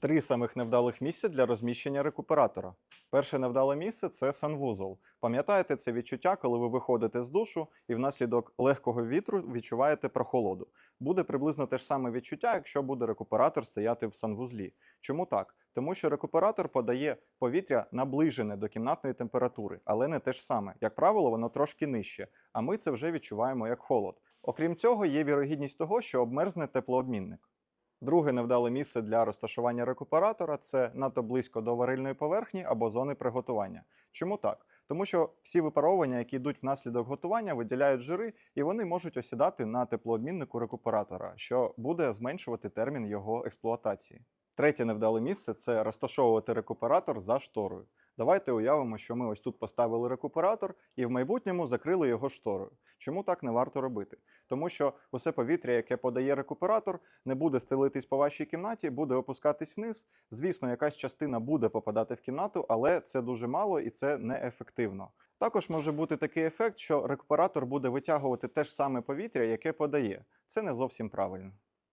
Три самих невдалих місця для розміщення рекуператора. Перше невдале місце це санвузол. Пам'ятаєте це відчуття, коли ви виходите з душу і внаслідок легкого вітру відчуваєте прохолоду. Буде приблизно те ж саме відчуття, якщо буде рекуператор стояти в санвузлі. Чому так? Тому що рекуператор подає повітря наближене до кімнатної температури, але не те ж саме. Як правило, воно трошки нижче, а ми це вже відчуваємо як холод. Окрім цього, є вірогідність того, що обмерзне теплообмінник. Друге невдале місце для розташування рекуператора це надто близько до варильної поверхні або зони приготування. Чому так? Тому що всі випаровування, які йдуть внаслідок готування, виділяють жири, і вони можуть осідати на теплообміннику рекуператора, що буде зменшувати термін його експлуатації. Третє невдале місце це розташовувати рекуператор за шторою. Давайте уявимо, що ми ось тут поставили рекуператор і в майбутньому закрили його шторою. Чому так не варто робити? Тому що усе повітря, яке подає рекуператор, не буде стелитись по вашій кімнаті, буде опускатись вниз. Звісно, якась частина буде попадати в кімнату, але це дуже мало і це неефективно. Також може бути такий ефект, що рекуператор буде витягувати те ж саме повітря, яке подає. Це не зовсім правильно.